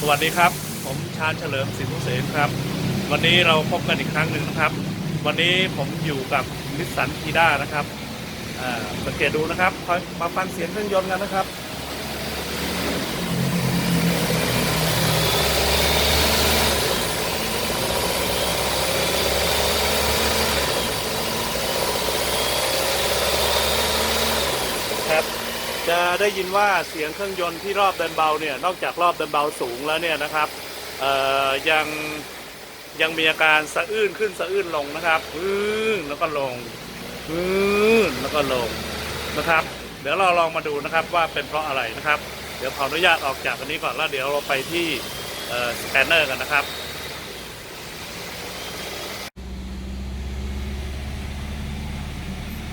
สวัสดีครับ ผมชาญเฉลิมสินเสนครับ วันนี้เราพบกันอีกครั้งหนึ่งนะครับ วันนี้ผมอยู่กับนิสสันทีด้านะครับอ่าสังเกตดูนะครับมาฟังเสียงเครื่องยนต์กันนะครับ จะ ได้ยินว่าเสียงเครื่องยนต์ที่รอบเดินเบาเนี่ยนอกจากรอบเดินเบาสูงแล้วเนี่ยนะครับยังยังมีอาการสะอื้นขึ้นสะอื้นลงนะครับพื้นแล้วก็ลงพื้นแล้วก็ลงนะครับ เดี๋ยวเราลองมาดูนะครับว่าเป็นเพราะอะไรนะครับ เดี๋ยวขออนุญาตออกจากอันนี้ก่อนแล้วเดี๋ยวเราไปที่สแกนเนอร์กันนะครับ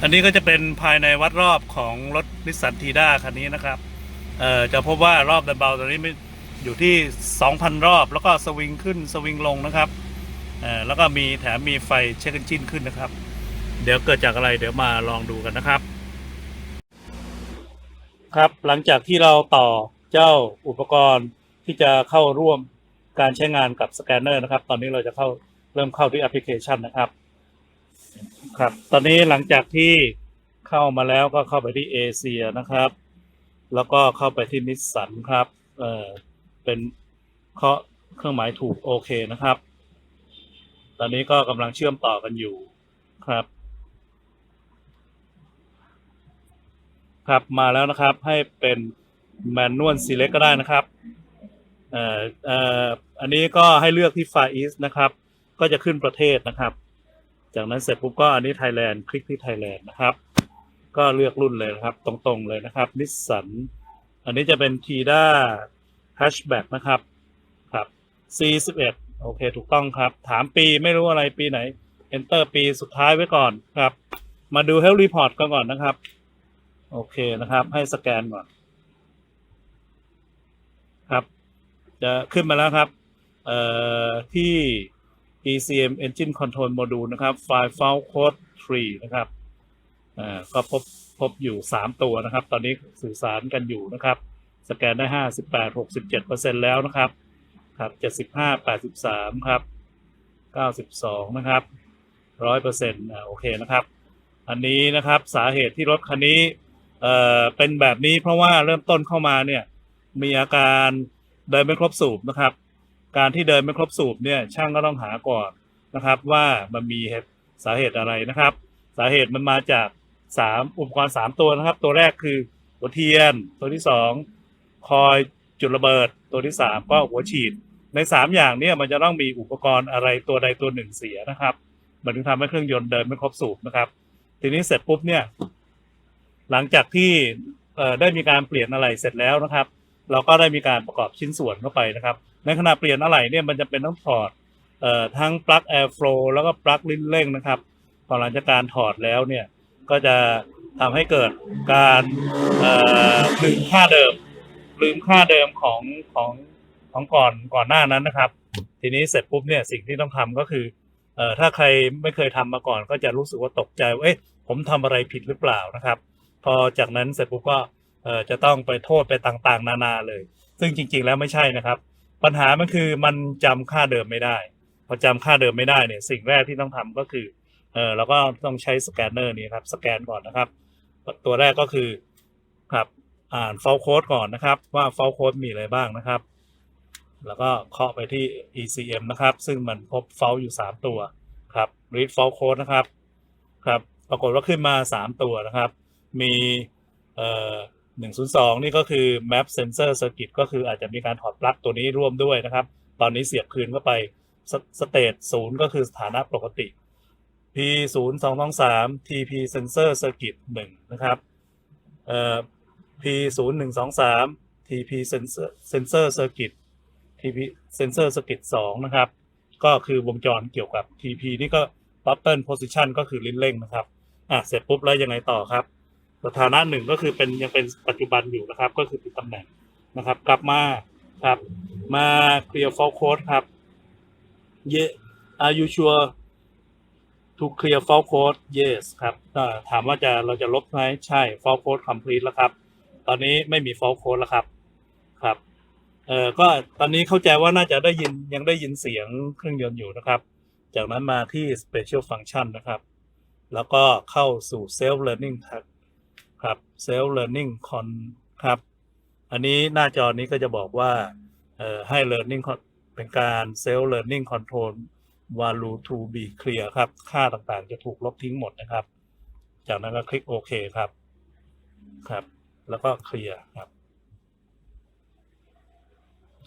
อันนี้ก็จะเป็นภายในวัดรอบของรถนิสสันทีด้าคันนี้นะครับเอ่อจะพบว่ารอบดันเบลตอนนี้ไม่อยู่ที่ 2,000 รอบ แล้วก็สวิงขึ้นสวิงลงนะครับเอ่อแล้วก็มีแถมมีไฟเช็คเอนจินขึ้นนะครับ เดี๋ยวเกิดจากอะไรเดี๋ยวมาลองดูกันนะครับ ครับหลังจากที่เราต่อเจ้าอุปกรณ์ที่จะเข้าร่วมการใช้งานกับสแกนเนอร์นะครับ ตอนนี้เราจะเข้าเริ่มเข้าที่แอปพลิเคชันนะครับ ครับ ตอนนี้หลังจากที่เข้ามาแล้วก็เข้าไปที่เอเชียนะครับ แล้วก็เข้าไปที่นิสสันครับ เอ่อเป็นเคาะเครื่องหมายถูกโอเคนะครับ ตอนนี้ก็กำลังเชื่อมต่อกันอยู่ครับ ครับมาแล้วนะครับให้เป็นแมนนวล select ก็ได้นะครับเอ่อเอ่ออันนี้ก็ให้เลือกที่ Far East นะครับ ก็จะขึ้นประเทศนะครับ จากนั้นเสร็จปุ๊บก็อันนี้ไทยแลนด์คลิกที่ไทยแลนด์นะครับ ก็เลือกรุ่นเลยนะครับ ตรงๆเลยนะครับนิสสันอันนี้จะเป็น t ีด้า hatchback นะครับครับ C11 โอเค ถูกต้องครับ ถามปีไม่รู้อะไรปีไหน enter ปีสุดท้ายไว้ก่อนครับ มาดู health report กันก่อนนะครับ โอเคนะครับ ให้สแกนก่อน ครับ จะขึ้นมาแล้วครับ เอ่อที่ ECM Engine Control Module นะครับไฟล์ File Code 3 นะครับอ่าก็พบพบอยู่ 3 ตัวนะครับ ตอนนี้สื่อสารกันอยู่นะครับ สแกนได้ 58 67 แล้วนะครับครับ 75 83 ครับ 92 นะครับ 100%อ่าโอเคนะครับ อันนี้นะครับสาเหตุที่รถคันนี้เอ่อเป็นแบบนี้เพราะว่าเริ่มต้นเข้ามาเนี่ยมีอาการเดินไม่ครบสูบนะครับ การที่เดินไม่ครบสูบเนี่ยช่างก็ต้องหาก่อนนะครับ ว่ามันมีสาเหตุอะไรนะครับ สาเหตุมันมาจากสามอุปกรณ์สามตัวนะครับ ตัวแรกคือหัวเทียน ตัวที่สองคอยจุดระเบิด ตัวที่สามก็หัวฉีด ในสามอย่างเนี่ยมันจะต้องมีอุปกรณ์อะไรตัวใดตัวหนึ่งเสียนะครับมันถึงทำให้เครื่องยนต์เดินไม่ครบสูบนะครับ ทีนี้เสร็จปุ๊บเนี่ย หลังจากที่ได้มีการเปลี่ยนอะไรเสร็จแล้วนะครับ เราก็ได้มีการประกอบชิ้นส่วนเข้าไปนะครับ ในขณะเปลี่ยนอะไรเนี่ยมันจะเป็นต้องถอดเอ่อทั้งปลั๊ก airflow แล้วก็ปลั๊กลิ้นเร่งนะครับพอหลังจากการถอดแล้วเนี่ยก็จะทำให้เกิดการเอ่อลืมค่าเดิม ลืมค่าเดิมของของของก่อนก่อนหน้านั้นนะครับ ทีนี้เสร็จปุ๊บเนี่ยสิ่งที่ต้องทำก็คือเอ่อถ้าใครไม่เคยทำมาก่อน ก็จะรู้สึกว่าตกใจว่าเอ๊ะผมทำอะไรผิดหรือเปล่านะครับ พอจากนั้นเสร็จปุ๊บก็เอ่อจะต้องไปโทษไปต่างๆ นานาเลย ซึ่งจริงๆแล้วไม่ใช่นะครับ ปัญหามันคือมันจำค่าเดิมไม่ได้ พอจำค่าเดิมไม่ได้เนี่ย สิ่งแรกที่ต้องทำก็คือเออเราก็ต้องใช้สแกนเนอร์นี่ครับสแกนก่อนนะครับ ตัวแรกก็คือครับอ่าน fault code ก่อนนะครับ ว่า fault code มีอะไรบ้างนะครับ แล้วก็เคาะไปที่ ECM นะครับ ซึ่งมันพบ fault อยู่ 3 ตัวครับ read fault code นะครับครับ ปรากฏว่าขึ้นมา 3 ตัวนะครับ มีเอ่อ 102 นี่ก็คือ map sensor circuit ก็คืออาจจะมีการถอดปลั๊กตัวนี้ร่วมด้วยนะครับ ตอนนี้เสียบคืนเข้าไปสเตตศูนย์ก็คือสถานะปกติ P 0 2 2 3 TP sensor circuit 1นะครับเอ่อ P 0 1 2 3 TP sensor sensor circuit TP sensor circuit 2นะครับ ก็คือวงจรเกี่ยวกับ TP นี่ก็ button position ก็คือลิ้นเร่งนะครับ อะ เสร็จปุ๊บแล้วยังไงต่อครับ สถานะหนึ่งก็คือเป็นยังเป็นปัจจุบันอยู่นะครับ ก็คือติดตำแหน่งนะครับ กลับมาครับ มา clear fault code ครับ Ye are you sure to clear fault code yes ครับถามว่าจะเราจะลบไหมใช่ fault code complete แล้วครับ ตอนนี้ไม่มี fault code แล้วครับครับเอ่อก็ตอนนี้เข้าใจว่าน่าจะได้ยินยังได้ยินเสียงเครื่องยนต์อยู่นะครับ จากนั้นมาที่ Special Function นะครับ แล้วก็เข้าสู่ Self Learning ครับครับ Self Learning Con ครับ อันนี้หน้าจอนี้ก็จะบอกว่าให้ Learning Con- เป็นการ Self Learning Control value to be clear ครับ ค่าต่างๆจะถูกลบทิ้งหมดนะครับ จากนั้นก็คลิกโอเคครับครับ แล้วก็เคลียร์ครับ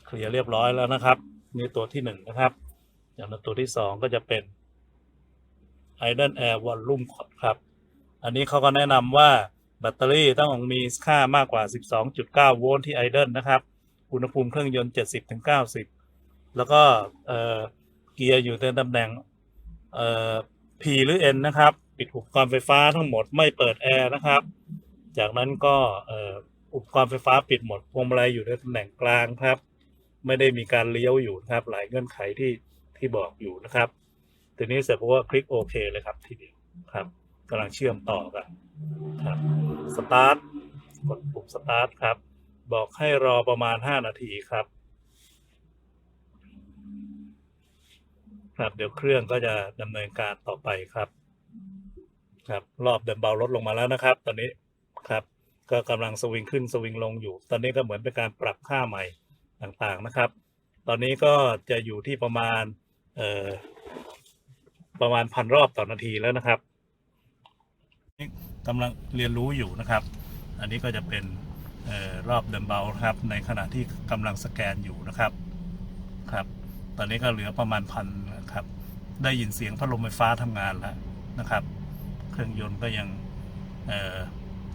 เคลียร์เรียบร้อยแล้วนะครับนี่ตัวที่หนึ่งนะครับ จากนั้นตัวที่สองก็จะเป็น Idle Air Volume ครับ อันนี้เขาก็แนะนำว่า แบตเตอรี่ต้องมีค่ามากกว่า 12.9 โวลต์ที่ Idle นะครับ อุณหภูมิเครื่องยนต์ 70-90 แล้วก็เกียร์อยู่ในตำแหน่งเอ่อ P หรือ N นะครับ ปิดอุปกรณ์ไฟฟ้าทั้งหมดไม่เปิดแอร์นะครับ จากนั้นก็เอ่ออุปกรณ์ไฟฟ้าปิดหมดพวงมาลัยอยู่ในตำแหน่งกลางครับ ไม่ได้มีการเลี้ยวอยู่นะครับ หลายเงื่อนไขที่ที่บอกอยู่นะครับ ทีนี้เสร็จปุ๊บก็คลิกโอเคเลยครับทีเดียวครับกำลังเชื่อมต่อกัน ครับสตาร์ทกดปุ่มสตาร์ทครับ บอกให้รอประมาณ 5 นาทีครับ ครับเดี๋ยวเครื่องก็จะดำเนินการต่อไปครับ ครับ รอบเดินเบาลดลงมาแล้วนะครับ ตอนนี้ครับ ก็กำลังสวิงขึ้นสวิงลงอยู่ ตอนนี้ก็เหมือนเป็นการปรับค่าใหม่ต่างๆนะครับ ตอนนี้ก็จะอยู่ที่ประมาณเอ่อประมาณพันรอบต่อนาทีแล้วนะครับ กำลังเรียนรู้อยู่นะครับ อันนี้ก็จะเป็นออรอบเดินเบาครับ ในขณะที่กำลังสแกนอยู่นะครับครับ ตอนนี้ก็เหลือประมาณพันครับ ได้ยินเสียงพัดลมไฟฟ้าทำงานแล้วนะครับ เครื่องยนต์ก็ยังออ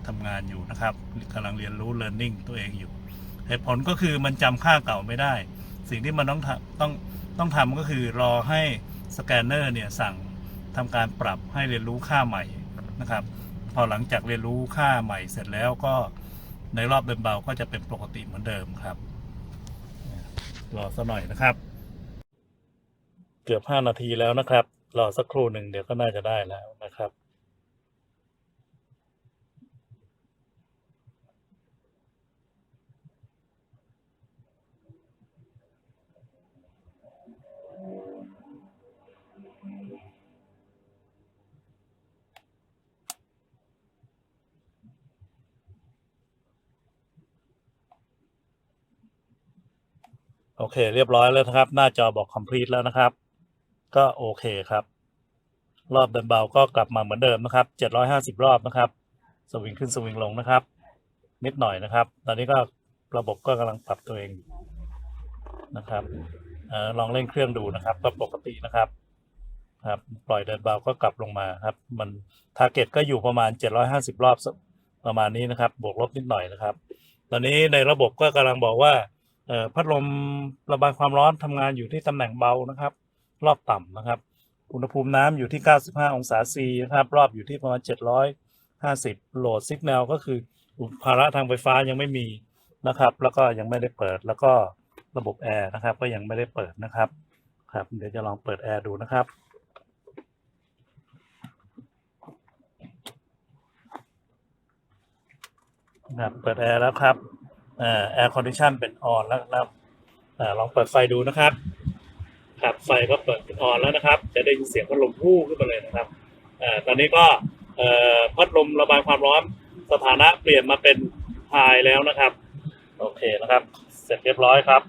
ทำงานอยู่นะครับกำลังเรียนรู้ learning ตัวเองอยู่เหตุผลก็คือมันจำค่าเก่าไม่ได้ สิ่งที่มันต้องต้องต้องทำก็คือรอให้สแกนเนอร์เนี่ยสั่งทำการปรับให้เรียนรู้ค่าใหม่นะครับ พอหลังจากเรียนรู้ค่าใหม่เสร็จแล้วก็ในรอบเดินเบาก็จะเป็นปกติเหมือนเดิมครับ รอสักหน่อยนะครับ เกือบห้านาทีแล้วนะครับ รอสักครู่หนึ่งเดี๋ยวก็น่าจะได้แล้วนะครับ โอเค เรียบร้อยแล้วนะครับ หน้าจอบอก complete แล้วนะครับ ก็โอเคครับ รอบเดินเบาก็กลับมาเหมือนเดิมนะครับ 750 รอบนะครับ สวิงขึ้นสวิงลงนะครับ นิดหน่อยนะครับ ตอนนี้ก็ระบบก็กำลังปรับตัวเองนะครับออลองเร่งเครื่องดูนะครับ ก็ปกตินะครับครับ ปล่อยเดินเบาก็กลับลงมาครับ มันทาร์เก็ตก็อยู่ประมาณ 750 รอบประมาณนี้นะครับ บวกลบนิดหน่อยนะครับ ตอนนี้ในระบบก็กำลังบอกว่า พัดลมระบายความร้อนทำงานอยู่ที่ตำแหน่งเบานะครับ รอบต่ำนะครับ อุณหภูมิน้ำอยู่ที่ 95 องศาซีนะครับ รอบอยู่ที่ประมาณ 750 โหลดสัญญาณก็คือภาระทางไฟฟ้ายังไม่มีนะครับ แล้วก็ยังไม่ได้เปิดแล้วก็ระบบแอร์นะครับ ก็ยังไม่ได้เปิดนะครับ ครับเดี๋ยวจะลองเปิดแอร์ดูนะครับครับเปิดแอร์แล้วครับ แอร์คอนดิชันเป็นออนแล้วนะครับลองเปิดไฟดูนะครับครับไฟก็เปิดเป็นออนแล้วนะครับ จะได้ยินเสียงพัดลมพู่ขึ้นมาเลยนะครับอตอนนี้ก็พัดลมระบายความร้อนสถานะเปลี่ยนมาเป็นไฮแล้วนะครับ โอเคนะครับ เสร็จเรียบร้อยครับ